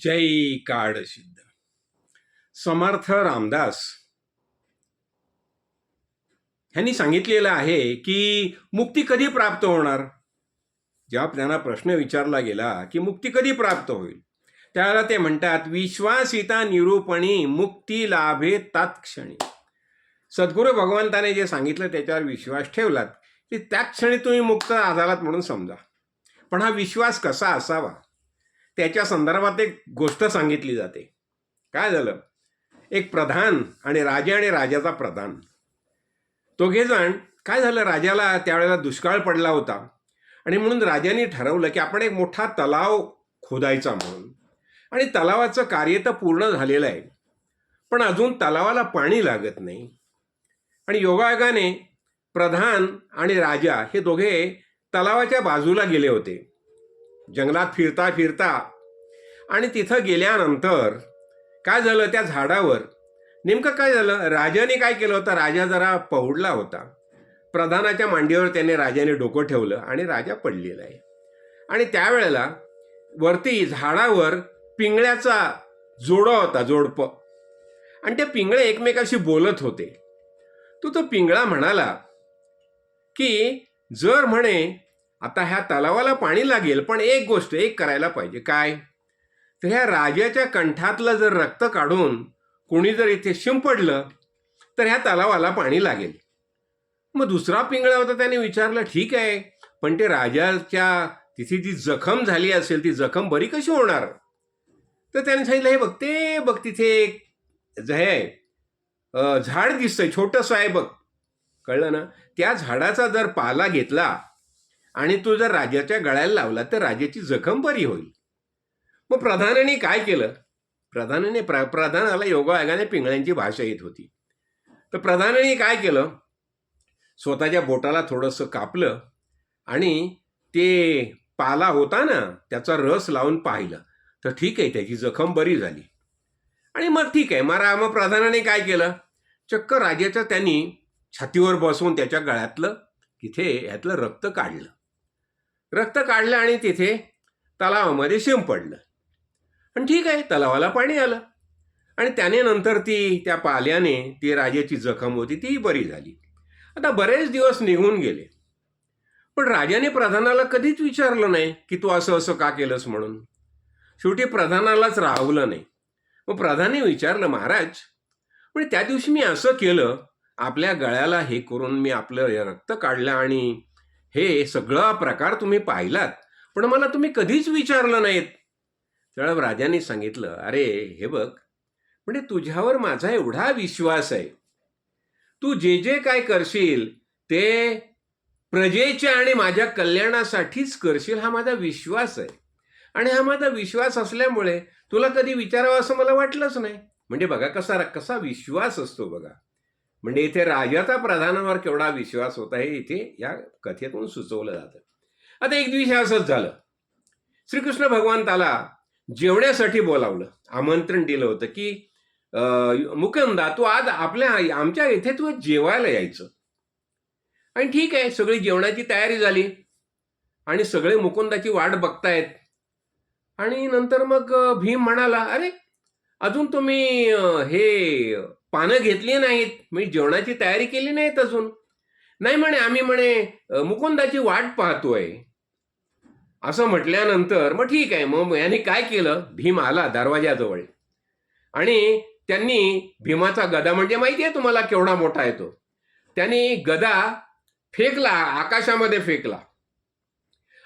जय काळसिद्ध समर्थ रामदास. ह्यांनी सांगितलेलं आहे की मुक्ती कधी प्राप्त होणार? जेव्हा त्यांना प्रश्न विचारला गेला की मुक्ती कधी प्राप्त होईल? त्यावेळेला ते म्हणतात विश्वासिता निरूपणी मुक्ती लाभे तात्क्षणी. सद्गुरू भगवंताने जे सांगितलं त्याच्यावर विश्वास ठेवलात की त्या क्षणी तुम्ही मुक्त आझालात म्हणून समजा. पण हा विश्वास कसा असावा? त्याच्या संदर्भात एक गोष्ट सांगितली जाते. काय झालं? एक प्रधान आणि राजा आणि राजाचा प्रधान. दोघे जण काय झालं? राजाला त्यावेळेला दुष्काळ पडला होता. आणि म्हणून राजाने ठरवलं की आपण एक मोठा तलाव खोदायचा म्हणून. आणि तलावाचं कार्य तर पूर्ण झालेलं आहे. पण अजून तलावाला पाणी लागत नाही. आणि योगायोगाने प्रधान आणि राजा हे दोघे तलावाच्या बाजूला गेले होते. जंगलात फिरता फिरता आणि तिथं गेल्यानंतर काय झालं त्या झाडावर? नेमकं काय झालं? राजाने काय केलं होतं? राजा जरा पहुडला होता. प्रधानाच्या मांडीवर त्याने राजाने डोकं ठेवलं आणि राजा पडलेला आहे. आणि त्यावेळेला वरती झाडावर पिंगळ्याचा जोडा होता जोडपं. आणि ते पिंगळे एकमेकाशी बोलत होते. तो तो पिंगळा म्हणाला की जर म्हणे आता ह्या तलावाला पाणी लागेल पण एक गोष्ट एक करायला पाहिजे. काय? तर ह्या राजाच्या कंठातलं जर रक्त काढून कोणी जर इथे शिंपडलं तर ह्या तलावाला पाणी लागेल. मग दुसरा पिंगळा होता त्याने विचारलं ठीक आहे पण ते राजाच्या तिथे जी जखम झाली असेल ती जखम बरी कशी होणार? तर त्याने सांगितलं हे बघ ते बघ तिथे एक हे आहे झाड दिसतंय छोटंसं आहे बघ. कळलं ना? त्या झाडाचा जर पाला घेतला आणि तो जर राजाच्या गळ्याला लावला तर राजाची जखम बरी होईल. मग प्रधानाने काय केलं? प्रधानाने प्र प्रधानाला योगायोगाने पिंगळ्यांची भाषा येत होती. तर प्रधानाने काय केलं? स्वतःच्या बोटाला थोडंसं कापलं आणि ते पाला होता ना त्याचा रस लावून पाहिलं. तर ठीक आहे त्याची जखम बरी झाली. आणि मग ठीक आहे मग मग प्रधानाने काय केलं? चक्क राजाच्या त्यांनी छातीवर बसवून त्याच्या गळ्यातलं तिथे यातलं रक्त काढलं. रक्त काढलं आणि तिथे तलावामध्ये शिंपडलं आणि ठीक आहे तलावाला पाणी आलं. आणि त्याने नंतर ती त्या पाल्याने ती राजाची जखम होती ती बरी झाली. आता बरेच दिवस निघून गेले. पण राजाने प्रधानाला कधीच विचारलं नाही की तू असं असं का केलंस म्हणून. शेवटी प्रधानालाच राहवलं नाही. मग प्रधाने विचारलं महाराज म्हणजे त्या दिवशी मी असं केलं आपल्या गळ्याला हे करून मी आपलं रक्त काढलं आणि हे सगळा प्रकार तुम्ही पाहिलात पण मला तुम्ही कधीच विचारलं नाहीत. त्यावेळेला राजाने सांगितलं अरे हे बघ म्हणजे तुझ्यावर माझा एवढा विश्वास आहे. तू जे जे काय करशील ते प्रजेच्या आणि माझ्या कल्याणासाठीच करशील हा माझा विश्वास आहे. आणि हा माझा विश्वास असल्यामुळे तुला कधी विचारावं असं मला वाटलंच नाही. म्हणजे बघा कसा कसा विश्वास असतो बघा. म्हणजे इथे राजाचा प्रधानावर केवढा विश्वास होता हे इथे या कथेतून सुचवलं जातं. आता एक दिवशी असंच झालं. श्रीकृष्ण भगवंताला जेवण्यासाठी बोलावलं. आमंत्रण दिलं होतं की मुकंदा मुकुंदा तू आज आपल्या आमच्या इथे तू जेवायला यायचं. आणि ठीक आहे सगळी जेवणाची तयारी झाली. आणि सगळे मुकुंदाची वाट बघतायत. आणि नंतर मग भीम म्हणाला अरे अजून तुम्ही हे पानं घेतली नाहीत. मी जेवणाची तयारी केली नाहीत अजून. नाही म्हणे आम्ही म्हणे मुकुंदाची वाट पाहतोय. असं म्हटल्यानंतर मग ठीक आहे मग याने काय केलं? भीम आला दरवाजाजवळ. आणि त्यांनी भीमाचा गदा म्हणजे माहिती आहे तुम्हाला केवढा मोठा येतो त्यांनी गदा फेकला आकाशामध्ये फेकला.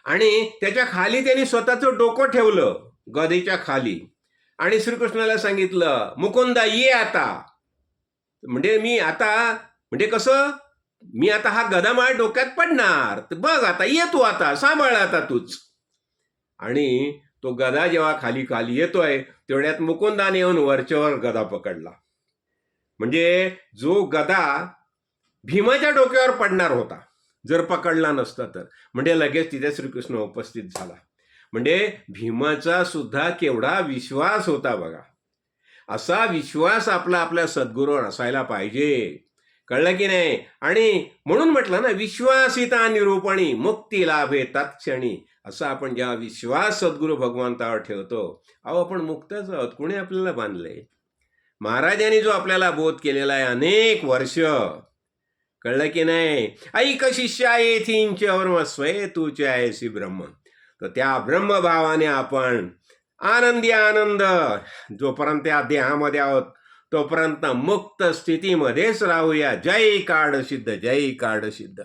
आणि त्याच्याखाली त्यांनी स्वतःचं डोकं ठेवलं गदेच्या खाली. आणि श्रीकृष्णाला सांगितलं मुकुंदा ये आता. म्हणजे मी आता म्हणजे कसं? मी आता हा गदा माझ्या डोक्यात पडणार. तर बघ आता ये तू आता सांभाळ आता तूच. आणि तो गदा जेव्हा खाली खाली येतोय तेवढ्यात मुकुंदाने येऊन वरच्यावर गदा पकडला. म्हणजे जो गदा भीमाच्या डोक्यावर पडणार होता जर पकडला नसता तर. म्हणजे लगेच तिथे श्रीकृष्ण उपस्थित झाला. म्हणजे भीमाचा सुद्धा केवढा विश्वास होता बघा. असा विश्वास आपला आपल्या सद्गुरूवर असायला पाहिजे. कळलं की नाही? आणि म्हणून म्हटलं ना विश्वासिता निरूपणी मुक्ती लाभे तत्क्षणी. असा आपण जेव्हा विश्वास सद्गुरू भगवंतावर ठेवतो अहो आपण मुक्तच आहोत. कुणी आपल्याला बांधलंय? महाराजांनी जो आपल्याला बोध केलेला आहे अनेक वर्ष. कळलं की नाही? ऐक शिष्या येथींच वर्म स्वये तुचे आहेसी ब्रह्म. तर त्या ब्रह्मभावाने आपण आनंदी आनंद. जोपर्यंत या देहामध्ये आहोत तोपर्यंत मुक्त स्थितीमध्येच राहूया. जय काड सिद्ध जय काड सिद्ध